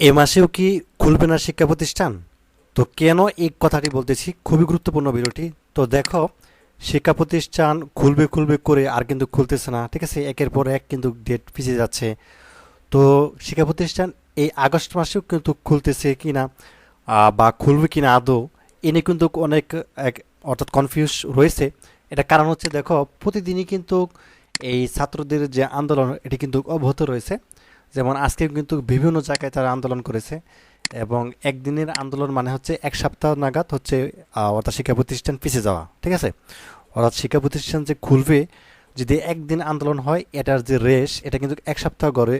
এ মাসেও কি খুলবে না শিক্ষা প্রতিষ্ঠান? তো কেন এই কথাটি বলতেছি? খুবই গুরুত্বপূর্ণ ভিডিওটি। তো দেখো, শিক্ষা প্রতিষ্ঠান খুলবে খুলবে করে আর কিন্তু খুলতেছে না। ঠিক আছে? একের পর এক কিন্তু ডেট পিছিয়ে যাচ্ছে। তো শিক্ষা প্রতিষ্ঠান এই আগস্ট মাসেও কিন্তু খুলতেছে কি না বা খুলবে কি না আদৌ, এ নিয়ে কিন্তু অনেক, এক, অর্থাৎ কনফিউজ রয়েছে। এটা কারণ হচ্ছে, দেখো, প্রতিদিনই কিন্তু এই ছাত্রদের যে আন্দোলন, এটি কিন্তু অব্যাহত রয়েছে। যেমন আজকে কিন্তু বিভিন্ন জায়গায় তারা আন্দোলন করেছে এবং একদিনের আন্দোলন মানে হচ্ছে এক সপ্তাহ নাগাদ হচ্ছে অর্থাৎ শিক্ষা প্রতিষ্ঠান পিছিয়ে যাওয়া, ঠিক আছে? অর্থাৎ শিক্ষা প্রতিষ্ঠান যে খুলবে, যদি একদিন আন্দোলন হয়, এটার যে রেশ, এটা কিন্তু এক সপ্তাহ গড়ে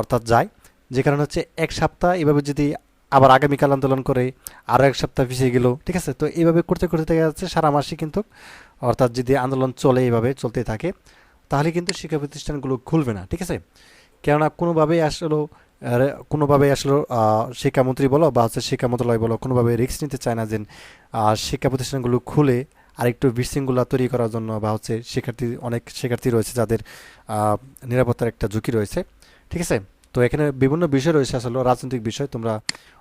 অর্থাৎ যায়। যে কারণে হচ্ছে এক সপ্তাহ এভাবে যদি আবার আগামীকাল আন্দোলন করে, আরও এক সপ্তাহ পিছিয়ে গেল, ঠিক আছে? তো এইভাবে করতে করতে দেখা যাচ্ছে সারা মাসে কিন্তু, অর্থাৎ যদি আন্দোলন চলে এইভাবে চলতে থাকে, তাহলে কিন্তু শিক্ষা প্রতিষ্ঠানগুলো খুলবে না, ঠিক আছে? কেননা কোনোভাবেই আসলে আহ, কোনোভাবেই আসলে শিক্ষামন্ত্রী বলো বা হচ্ছে শিক্ষা মন্ত্রণালয় বলো কোনোভাবে রিস্ক নিতে চায় না যে শিক্ষা প্রতিষ্ঠানগুলো খুলে আরেকটু বিশৃঙ্খলা তৈরি করার জন্য বা হচ্ছে শিক্ষার্থী অনেক শিক্ষার্থী রয়েছে যাদের নিরাপত্তার একটা ঝুঁকি রয়েছে। ঠিক আছে? তো এখানে বিভিন্ন বিষয় রয়েছে আসলে রাজনৈতিক বিষয় তোমরা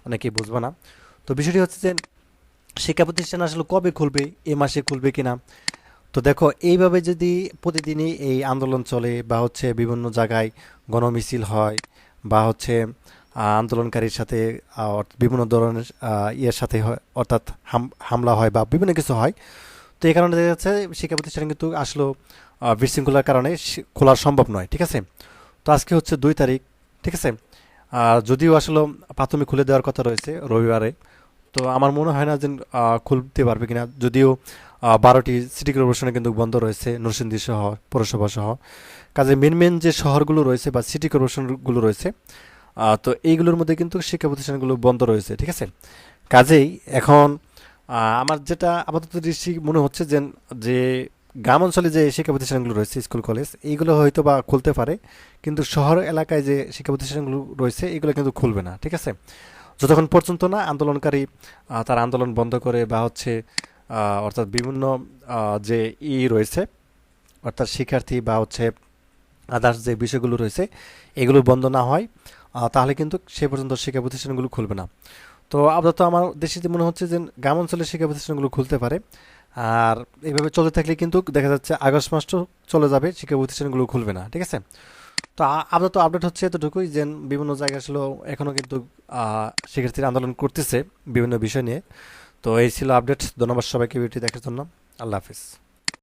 অনেকেই বুঝবে না। তো বিষয়টি হচ্ছে যে শিক্ষা প্রতিষ্ঠান আসলে কবে খুলবে এ মাসে খুলবে কিনা? তো দেখো এইভাবে যদি প্রতিদিনই এই আন্দোলন চলে বা হচ্ছে বিভিন্ন জায়গায় গণমিছিল হয় বা হচ্ছে আন্দোলনকারীর সাথে বিভিন্ন ধরনের ইয়ের সাথে হয় অর্থাৎ হাম- হামলা হয় বা বিভিন্ন কিছু হয় তো এই কারণে দেখা যাচ্ছে শিক্ষা প্রতিষ্ঠান কিন্তু আসলে আহ, বিশৃঙ্খলার কারণে খোলা সম্ভব নয় ঠিক আছে? তো আজকে হচ্ছে দুই তারিখ ঠিক আছে? আর যদিও আসলে প্রাথমিক খুলে দেওয়ার কথা রয়েছে রবিবারে তো আমার মনে হয় না যে খুলতে পারবে কিনা। যদিও বারোটি সিটি কর্পোরেশনে কিন্তু বন্ধ রয়েছে, নরসিংদী সহ, পৌরসভা সহ। কাজে মেন মেন যে শহরগুলো রয়েছে বা সিটি কর্পোরেশনগুলো রয়েছে তো এইগুলোর মধ্যে কিন্তু শিক্ষা প্রতিষ্ঠানগুলো বন্ধ রয়েছে, ঠিক আছে? কাজেই এখন আমার যেটা আপাতত দৃষ্টি মনে হচ্ছে যে যে গ্রাম অঞ্চলে যে শিক্ষা প্রতিষ্ঠানগুলো রয়েছে, স্কুল, কলেজ, এইগুলো হয়তো বা খুলতে পারে, কিন্তু শহর এলাকায় যে শিক্ষা প্রতিষ্ঠানগুলো রয়েছে, এগুলো কিন্তু খুলবে না, ঠিক আছে? যতক্ষণ পর্যন্ত না আন্দোলনকারী তার আন্দোলন বন্ধ করে বা হচ্ছে অর্থাৎ বিভিন্ন যে ই রয়েছে, অর্থাৎ শিক্ষার্থী বা হচ্ছে আদার্স যে বিষয়গুলো রয়েছে, এগুলো বন্ধ না হয় তাহলে কিন্তু সে পর্যন্ত শিক্ষা প্রতিষ্ঠানগুলো খুলবে না। তো আপাতত আমার দেশে মনে হচ্ছে যে গ্রাম অঞ্চলের শিক্ষা প্রতিষ্ঠানগুলো খুলতে পারে। আর এইভাবে চলতে থাকলে কিন্তু দেখা যাচ্ছে আগস্ট মাসটাও চলে যাবে, শিক্ষা প্রতিষ্ঠানগুলো খুলবে না, ঠিক আছে? তো আপাতত আপডেট হচ্ছে এতটুকুই যে বিভিন্ন জায়গায় আসলে এখনও কিন্তু শিক্ষার্থীরা আন্দোলন করতেছে বিভিন্ন বিষয় নিয়ে। তো এই ছিল আপডেট ধন্যবাদ সবাইকে ভিডিওটি দেখার জন্য। আল্লাহ হাফিজ।